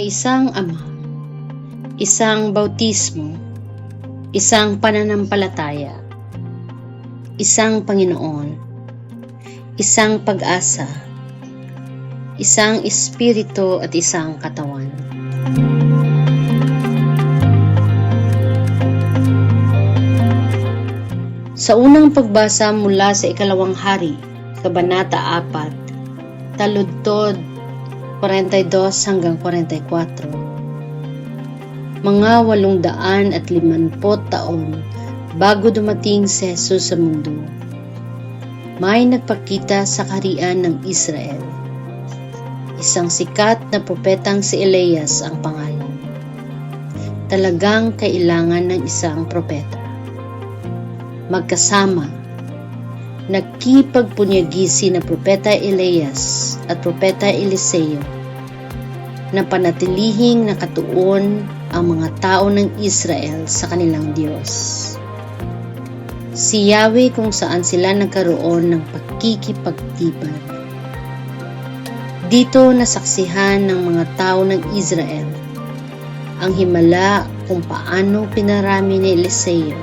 isang ama, isang bautismo, isang pananampalataya, isang Panginoon, isang pag-asa, isang espiritu at isang katawan. Sa unang pagbasa mula sa ikalawang hari, Kabanata 4, taludtod 42 hanggang 44. Mga walong daan at limanpot taon bago dumating si Jesus sa mundo, may nagpakita sa karian ng Israel. Isang sikat na propetang si Elias ang pangalan. Talagang kailangan ng isang propeta. Magkasama, nagkipagpunyagisi na propeta Elias at propeta Eliseo na panatilihing nakatuon ang mga tao ng Israel sa kanilang Diyos. Si Yahweh kung saan sila nagkaroon ng pagkikipagtipan. Dito nasaksihan ng mga tao ng Israel ang himala kung paano pinarami ni Eliseo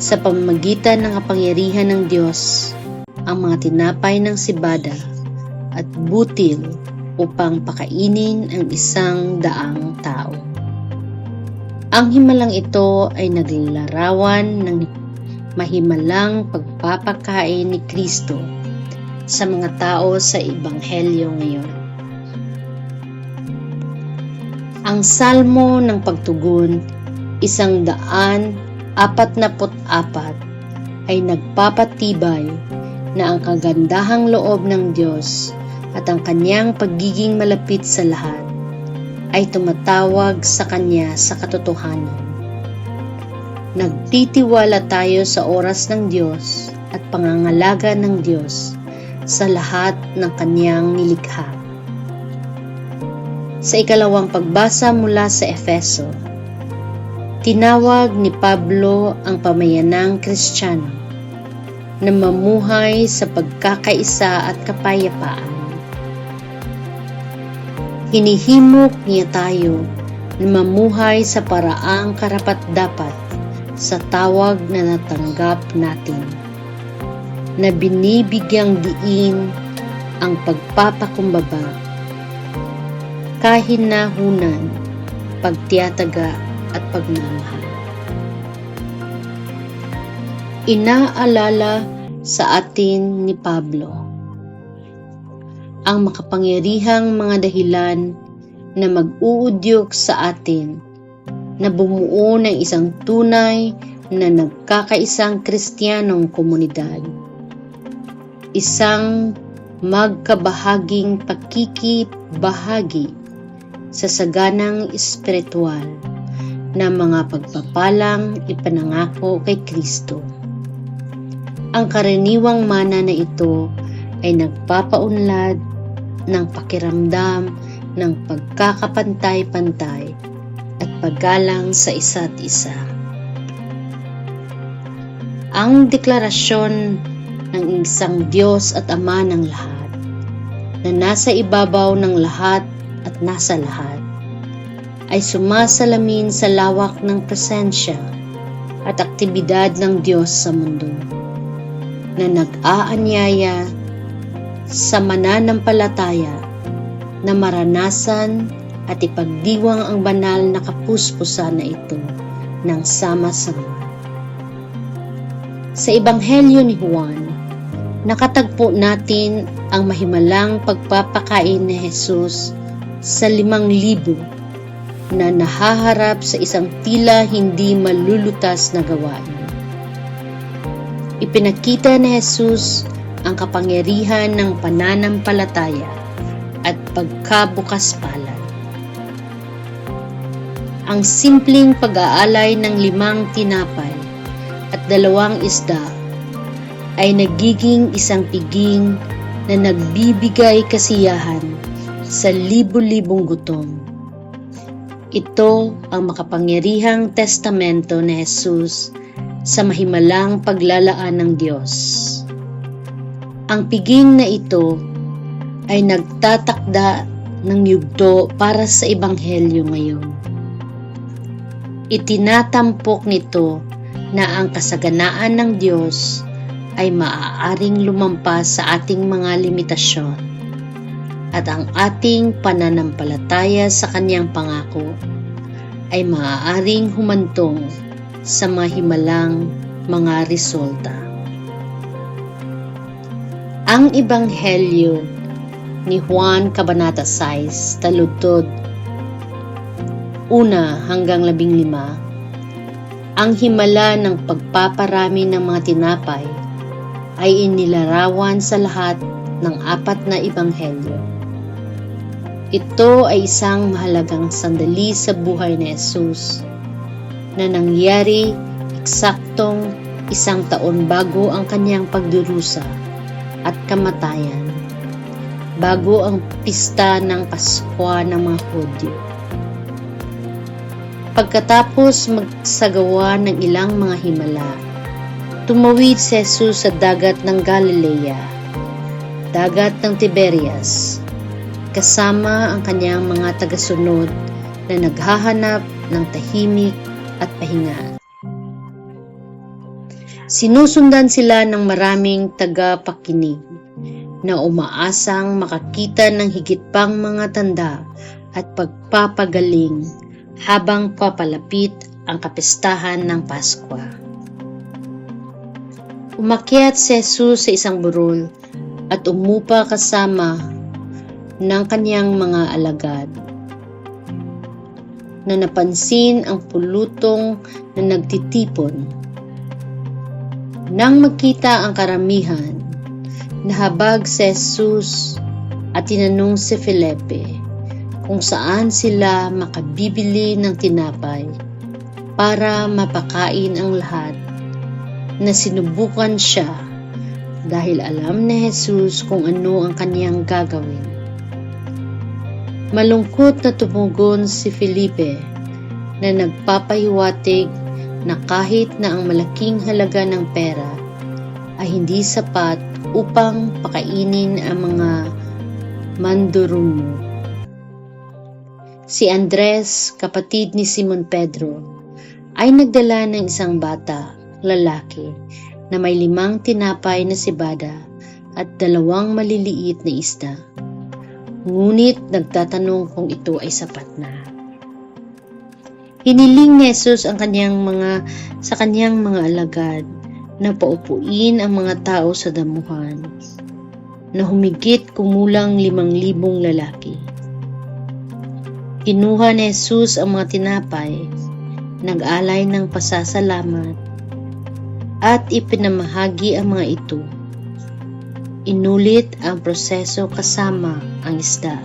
sa pamamagitan ng kapangyarihan ng Diyos ang mga tinapay ng sibada at butil upang pakainin ang isang daang tao. Ang himalang ito ay naglalarawan ng mahimalang pagpapakain ni Kristo sa mga tao sa Ebanghelyo ngayon. Ang salmo ng pagtugon, isang daan apat na apat ay nagpapatibay na ang kagandahang loob ng Diyos at ang kanyang pagiging malapit sa lahat ay tumatawag sa kanya sa katotohanan. Nagtitiwala tayo sa oras ng Diyos at pangangalaga ng Diyos sa lahat ng kanyang nilikha. Sa ikalawang pagbasa mula sa Efeso, tinawag ni Pablo ang pamayanang Kristiyano na mamuhay sa pagkakaisa at kapayapaan. Hinihimok niya tayo na mamuhay sa paraang karapat-dapat sa tawag na natanggap natin na binibigyang diin ang pagpapakumbaba, kahinahunan, pagtiyataga at pagmamahal. Inaalala sa atin ni Pablo ang makapangyarihang mga dahilan na mag-uudyok sa atin na bumuo ng isang tunay na nagkakaisang kristyanong komunidad. Isang magkabahaging pakikibahagi sa saganang espiritual na mga pagpapalang ipanangako kay Kristo. Ang karaniwang mana na ito ay nagpapaunlad ng pakiramdam ng pagkakapantay-pantay at paggalang sa isa't isa. Ang deklarasyon ng isang Diyos at Ama ng lahat na nasa ibabaw ng lahat at nasa lahat ay sumasalamin sa lawak ng presensya at aktibidad ng Diyos sa mundo na nag-aanyaya sa mananampalataya na maranasan at ipagdiwang ang banal na kapuspusan na ito ng sama-sama. Sa Ebanghelyo ni Juan, nakatagpo natin ang mahimalang pagpapakain ni Jesus sa limang libo na nahaharap sa isang tila hindi malulutas na gawain. Ipinakita ni Jesus ang kapangyarihan ng pananampalataya at pagkabukas palad. Ang simpleng pag-aalay ng limang tinapay at dalawang isda ay nagiging isang piging na nagbibigay kasiyahan sa libo-libong gutom. Ito ang makapangyarihang testamento ni Jesus sa mahimalang paglalaan ng Diyos. Ang piging na ito ay nagtatakda ng yugto para sa Ebanghelyo ngayon. Itinatampok nito na ang kasaganaan ng Diyos ay maaaring lumampas sa ating mga limitasyon at ang ating pananampalataya sa kanyang pangako ay maaaring humantong sa mahimalang mga resulta. Ang Ebanghelyo ni Juan Kabanata 6, taludtod una hanggang labing lima, ang himala ng pagpaparami ng mga tinapay ay inilarawan sa lahat ng apat na ebanghelyo. Ito ay isang mahalagang sandali sa buhay ni Jesus na nangyari eksaktong isang taon bago ang kanyang pagdurusa at kamatayan, bago ang pista ng Paskwa ng mga Hudyo. Pagkatapos magsagawa ng ilang mga himala, tumawid si Jesus sa dagat ng Galilea, dagat ng Tiberias, kasama ang kanyang mga tagasunod na naghahanap ng tahimik at pahinga. Sinusundan sila ng maraming tagapakinig na umaasang makakita ng higit pang mga tanda at pagpapagaling habang papalapit ang kapistahan ng Paskwa. Umakyat si Jesus sa isang burol at umupa kasama ng kanyang mga alagad na napansin ang pulutong na nagtitipon. Nang makita ang karamihan, nahabag si Jesus at tinanong si Felipe kung saan sila makabibili ng tinapay para mapakain ang lahat na sinubukan siya dahil alam ni Jesus kung ano ang kaniyang gagawin. Malungkot na tumugon si Felipe na nagpapahiwatig na kahit na ang malaking halaga ng pera ay hindi sapat upang pakainin ang mga mandurumo. Si Andres, kapatid ni Simon Pedro, ay nagdala ng isang bata, lalaki, na may limang tinapay na sibada at dalawang maliliit na isda. Ngunit nagtatanong kung ito ay sapat na. Hiniling ni Jesus ang kanyang mga sa kanyang mga alagad na paupuin ang mga tao sa damuhan na humigit kumulang limang libong lalaki. Kinuha ni Jesus ang mga tinapay, nag-alay ng pasasalamat, at ipinamahagi ang mga ito. Inulit ang proseso kasama ang isda.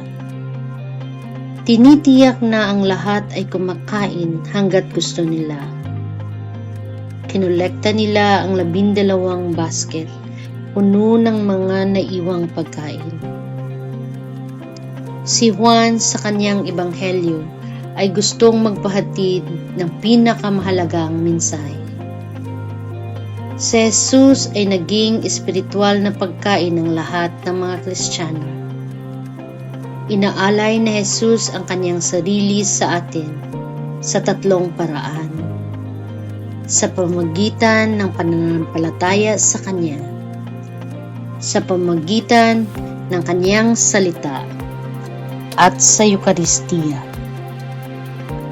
Tinitiyak na ang lahat ay kumakain hanggat gusto nila. Kinolekta nila ang labindalawang basket puno ng mga naiwang pagkain. Si Juan sa kanyang ebanghelyo ay gustong magpahatid ng pinakamahalagang mensahe. Si Jesus ay naging espiritual na pagkain ng lahat ng mga Kristiyano. Inaalay na Jesus ang kanyang sarili sa atin sa tatlong paraan. Sa pamagitan ng pananampalataya sa Kanya, sa pamagitan ng Kanyang salita, at sa Eukaristiya.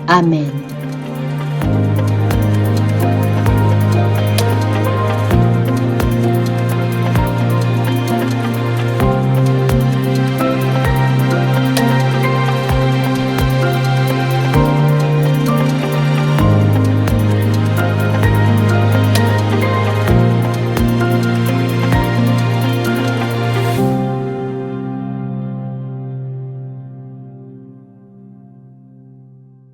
Amen.